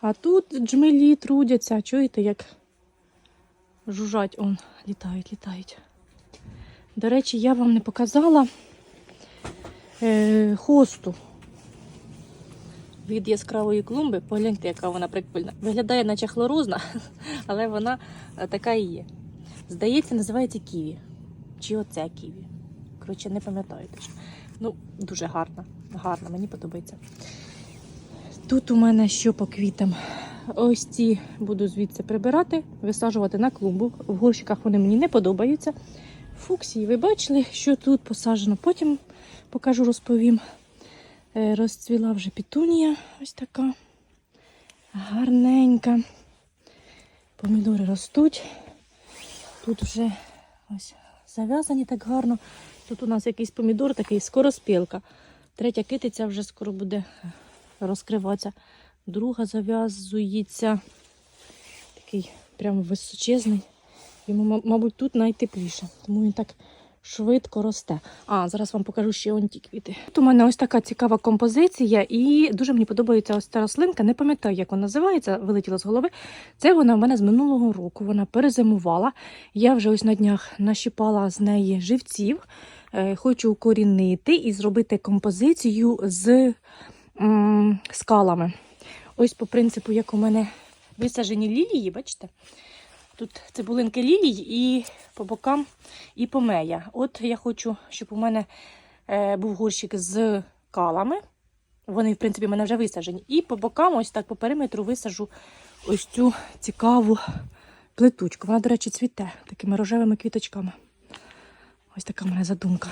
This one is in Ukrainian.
А тут джмелі трудяться. Чуєте, як жужжать, он, літають, літають. До речі, я вам не показала е, хосту від яскравої клумби. Погляньте, яка вона прикольна. Виглядає наче хлорозна, але вона е, така і є. Здається, називається ківі. Чи оце ківі. Коротше, не пам'ятаю точно. Ну, дуже гарна. Гарна, мені подобається. Тут у мене що по квітам. Ось ці буду звідси прибирати, висаджувати на клумбу. В горщиках вони мені не подобаються. Фуксії, ви бачили, що тут посаджено. Потім покажу, розповім. Е, Розцвіла вже пітунія, ось така гарненька. Помідори ростуть. Тут вже ось зав'язані так гарно. Тут у нас якийсь помідор, такий скороспілка. Третя китиця вже скоро буде розкриватися. Друга зав'язується. Такий прям височезний. Йому, мабуть, тут найтепліше, тому він так швидко росте. А, зараз вам покажу ще он ті квіти. Тут у мене ось така цікава композиція, і дуже мені подобається ось ця рослинка. Не пам'ятаю, як вона називається, вилетіла з голови. Це вона в мене з минулого року. Вона перезимувала. Я вже ось на днях нащипала з неї живців. Е, Хочу укорінити і зробити композицію з скалами. Ось по принципу, як у мене висаджені лілії, бачите? Тут цибулинки лілій і по бокам і помея. От я хочу, щоб у мене е, був горщик з калами. Вони, в принципі, в мене вже висаджені. І по бокам, ось так по периметру, висаджу ось цю цікаву плетучку. Вона, до речі, цвіте такими рожевими квіточками. Ось така в мене задумка.